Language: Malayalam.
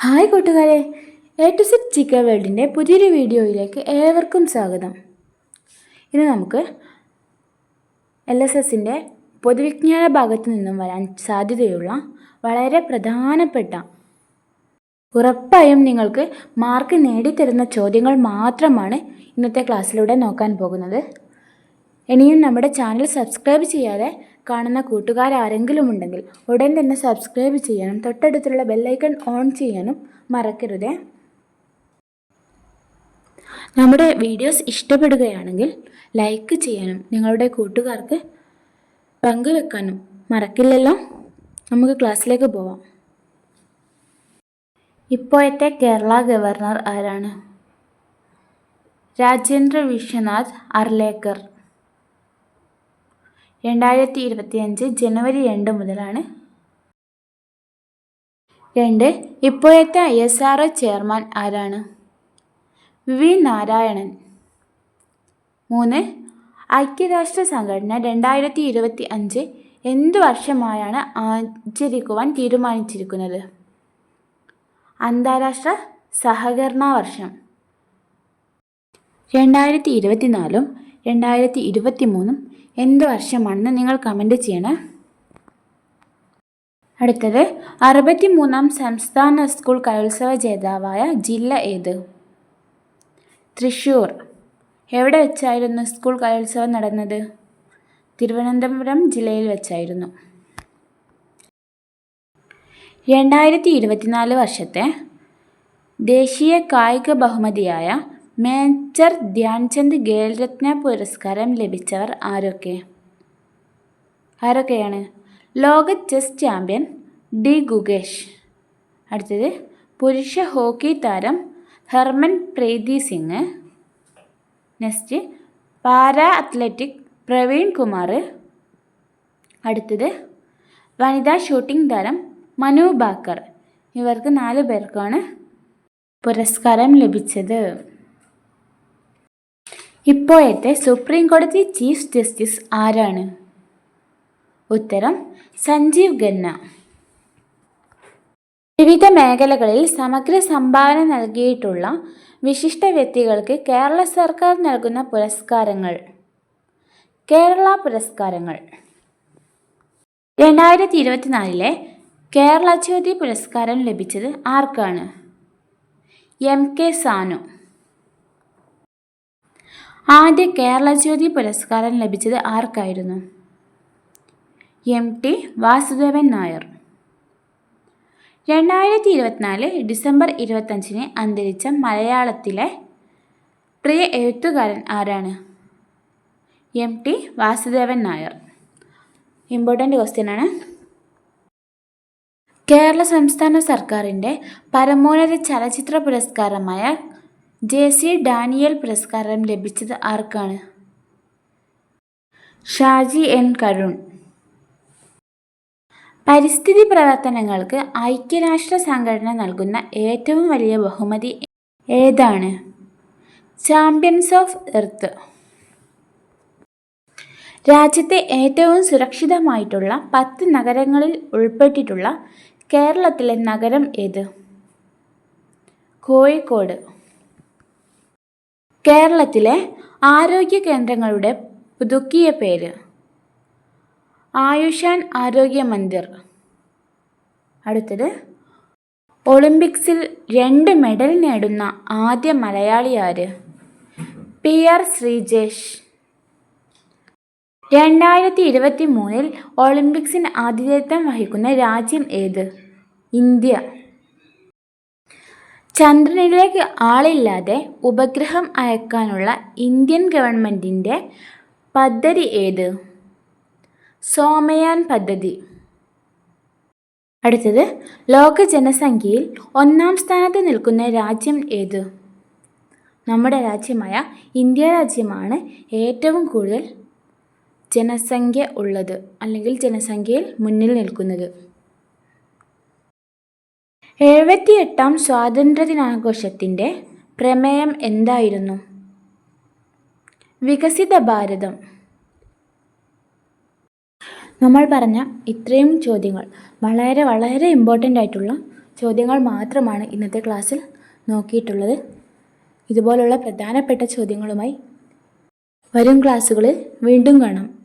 ഹായ് കൂട്ടുകാരെ. എ ടു സെറ്റ് ചിക്ക വേൾഡിന്റെ പുതിയൊരു വീഡിയോയിലേക്ക് ഏവർക്കും സ്വാഗതം. ഇന്ന് നമുക്ക് എൽ എസ് എസിന്റെ പൊതുവിജ്ഞാന ഭാഗത്തു നിന്നും വരാൻ സാധ്യതയുള്ള വളരെ പ്രധാനപ്പെട്ട ഉറപ്പായും നിങ്ങൾക്ക് മാർക്ക് നേടിത്തരുന്ന ചോദ്യങ്ങൾ മാത്രമാണ് ഇന്നത്തെ ക്ലാസ്സിലൂടെ നോക്കാൻ പോകുന്നത്. ഇനിയും നമ്മുടെ ചാനൽ സബ്സ്ക്രൈബ് ചെയ്യാതെ കാണുന്ന കൂട്ടുകാരാരെങ്കിലും ഉണ്ടെങ്കിൽ ഉടൻ തന്നെ സബ്സ്ക്രൈബ് ചെയ്യാനും തൊട്ടടുത്തുള്ള ബെല്ലൈക്കൺ ഓൺ ചെയ്യാനും മറക്കരുതേ. നമ്മുടെ വീഡിയോസ് ഇഷ്ടപ്പെടുകയാണെങ്കിൽ ലൈക്ക് ചെയ്യാനും നിങ്ങളുടെ കൂട്ടുകാർക്ക് പങ്കുവെക്കാനും മറക്കില്ലല്ലോ. നമുക്ക് ക്ലാസ്സിലേക്ക് പോവാം. ഇപ്പോഴത്തെ കേരള ഗവർണർ ആരാണ്? രാജേന്ദ്ര വിശ്വനാഥ് അർലേക്കർ. രണ്ടായിരത്തി ഇരുപത്തിയഞ്ച് ജനുവരി രണ്ട് മുതലാണ്. രണ്ട് ഇപ്പോഴത്തെ I S R O chairman ആരാണ്? വി നാരായണൻ. മൂന്ന് ഐക്യരാഷ്ട്ര സംഘടന രണ്ടായിരത്തി ഇരുപത്തി അഞ്ച് എന്ത് വർഷമായാണ് ആചരിക്കുവാൻ തീരുമാനിച്ചിരിക്കുന്നത്? അന്താരാഷ്ട്ര സഹകരണ വർഷം. രണ്ടായിരത്തി ഇരുപത്തിനാലും രണ്ടായിരത്തി ഇരുപത്തി മൂന്നും എന്ത് വർഷമാണെന്ന് നിങ്ങൾ കമന്റ് ചെയ്യണേ. അടുത്തത് അറുപത്തി മൂന്നാം സംസ്ഥാന സ്കൂൾ കലോത്സവ ജേതാവായ ജില്ല ഏത്? തൃശ്ശൂർ. എവിടെ വെച്ചായിരുന്നു സ്കൂൾ കലോത്സവം നടന്നത്? തിരുവനന്തപുരം ജില്ലയിൽ വെച്ചായിരുന്നു. രണ്ടായിരത്തി ഇരുപത്തിനാല് വർഷത്തെ ദേശീയ കായിക ബഹുമതിയായ മേജർ ധ്യാൻചന്ദ് ഖേൽരത്ന പുരസ്കാരം ലഭിച്ചവർ ആരൊക്കെ? ആരൊക്കെയാണ്? ലോക ചെസ് ചാമ്പ്യൻ ഡി ഗുഗേഷ്. അടുത്തത് പുരുഷ ഹോക്കി താരം Harmanpreet Singh. Next para athletic Praveen Kumar. അടുത്തത് വനിതാ ഷൂട്ടിംഗ് താരം മനു ബാക്കർ. ഇവർക്ക് നാല് പേർക്കാണ് പുരസ്കാരം ലഭിച്ചത്. ഇപ്പോഴത്തെ സുപ്രീം കോടതി ചീഫ് ജസ്റ്റിസ് ആരാണ്? ഉത്തരം സഞ്ജീവ് ഖന്ന. വിവിധ മേഖലകളിൽ സമഗ്ര സംഭാവന നൽകിയിട്ടുള്ള വിശിഷ്ട വ്യക്തികൾക്ക് കേരള സർക്കാർ നൽകുന്ന പുരസ്കാരങ്ങൾ. കേരള പുരസ്കാരങ്ങൾ. രണ്ടായിരത്തി ഇരുപത്തിനാലിലെ കേരള ജ്യോതി പുരസ്കാരം ലഭിച്ചത് ആർക്കാണ്? M K Sanu. ആദ്യ കേരള ജ്യോതി പുരസ്കാരം ലഭിച്ചത് ആർക്കായിരുന്നു? M T Vasudevan Nair. രണ്ടായിരത്തി ഇരുപത്തിനാല് ഡിസംബർ ഇരുപത്തഞ്ചിന് അന്തരിച്ച മലയാളത്തിലെ പ്രിയ എഴുത്തുകാരൻ ആരാണ്? M T Vasudevan Nair. Important question ആണ്. കേരള സംസ്ഥാന സർക്കാരിന്റെ പരമോന്നത ചലച്ചിത്ര പുരസ്കാരമായ ജെ സി ഡാനിയൽ പുരസ്കാരം ലഭിച്ചത് ആർക്കാണ്? ഷാജി എൻ കരുൺ. പരിസ്ഥിതി പ്രവർത്തനങ്ങൾക്ക് ഐക്യരാഷ്ട്ര സംഘടന നൽകുന്ന ഏറ്റവും വലിയ ബഹുമതി ഏതാണ്? Champions of earth. രാജ്യത്തെ ഏറ്റവും സുരക്ഷിതമായിട്ടുള്ള പത്ത് നഗരങ്ങളിൽ ഉൾപ്പെട്ടിട്ടുള്ള കേരളത്തിലെ നഗരം ഏത്? കോഴിക്കോട്. കേരളത്തിലെ ആരോഗ്യ കേന്ദ്രങ്ങളുടെ പുതുക്കിയ പേര്. ആയുഷാൻ ആരോഗ്യ മന്ദിർ. അടുത്തത്. ഒളിമ്പിക്സിൽ രണ്ട് മെഡൽ നേടുന്ന ആദ്യ മലയാളി ആര്? P R Sreejesh. രണ്ടായിരത്തി ഇരുപത്തി മൂന്നിൽ ഒളിമ്പിക്സിന് ആതിഥേയത്വം വഹിക്കുന്ന രാജ്യം ഏത്? ഇന്ത്യ. ചന്ദ്രനിലേക്ക് ആളില്ലാതെ ഉപഗ്രഹം അയക്കാനുള്ള ഇന്ത്യൻ ഗവൺമെന്റിന്റെ പദ്ധതി ഏത്? സോമയാൻ പദ്ധതി. അടുത്തത് ലോക ജനസംഖ്യയിൽ ഒന്നാം സ്ഥാനത്ത് നിൽക്കുന്ന രാജ്യം ഏത്? നമ്മുടെ രാജ്യമായ ഇന്ത്യ രാജ്യമാണ് ഏറ്റവും കൂടുതൽ ജനസംഖ്യ ഉള്ളത് അല്ലെങ്കിൽ ജനസംഖ്യയിൽ മുന്നിൽ നിൽക്കുന്നത്. എഴുപത്തിയെട്ടാം സ്വാതന്ത്ര്യദിനാഘോഷത്തിന്റെ പ്രമേയം എന്തായിരുന്നു? വികസിത ഭാരതം. നമ്മൾ പറഞ്ഞ ഇത്രയും ചോദ്യങ്ങൾ വളരെ വളരെ ഇമ്പോർട്ടന്റ് ആയിട്ടുള്ള ചോദ്യങ്ങൾ മാത്രമാണ് ഇന്നത്തെ ക്ലാസ്സിൽ നോക്കിയിട്ടുള്ളത്. ഇതുപോലുള്ള പ്രധാനപ്പെട്ട ചോദ്യങ്ങളുമായി വരും ക്ലാസ്സുകളിൽ വീണ്ടും കാണാം.